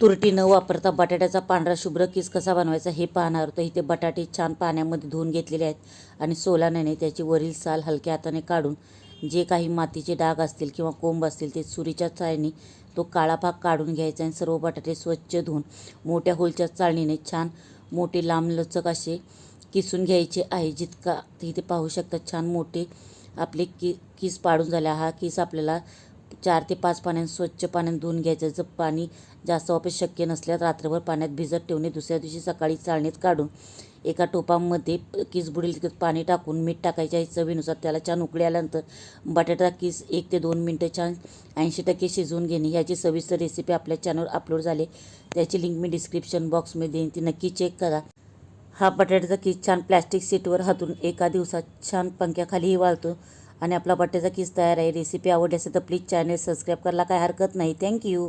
तुरटी न वापरता बटाट्याचा पांढरा शुभ्र किस कसा बनवायचा हे पाहणार तर इथे बटाटे छान पाण्यामध्ये धुवून घेतलेले आहेत आणि सोलाण्याने त्याची वरील साल हलक्या हाताने काढून जे काही मातीचे डाग असतील किंवा कोंब असतील ते सुरीच्या चाळणी तो काळा भाग काढून घ्यायचा आणि सर्व बटाटे स्वच्छ धुवून मोठ्या होलच्या चाळणीने छान मोठे लांबलचक असे किसून घ्यायचे आहे. जितका इथे पाहू शकता छान मोठे आपले कि किस पाडून झाले. हा किस आपल्याला चार ते पाच पाण्याने स्वच्छ पाण्यात धुवून घ्यायचं. जर पाणी जास्त वापर शक्य नसल्यास रात्रभर पाण्यात भिजत ठेवणे दुसऱ्या दिवशी सकाळी चाळणीत काढून एका टोपामध्ये किस बुडील तितकं पाणी टाकून मीठ टाकायच्या चवीनुसार त्याला छान उकळी आल्यानंतर बटाटा किस एक ते दोन मिनटं छान ऐंशी टक्के शिजवून घेणे. ह्याची सविस्तर रेसिपी आपल्या चॅनलवर अपलोड झाले त्याची लिंक मी डिस्क्रिप्शन बॉक्समध्ये देईन. ती नक्की चेक करा. हा बटाट्याचा किस छान प्लॅस्टिक सीटवर हातून एका दिवसात छान पंख्याखालीही वाळतो. आणि आपला बट्ट्याचा किस तयार आहे रेसिपी आवडली असेल तर प्लीज चॅनल सबस्क्राईब करायला काय हरकत नाही. थँक्यू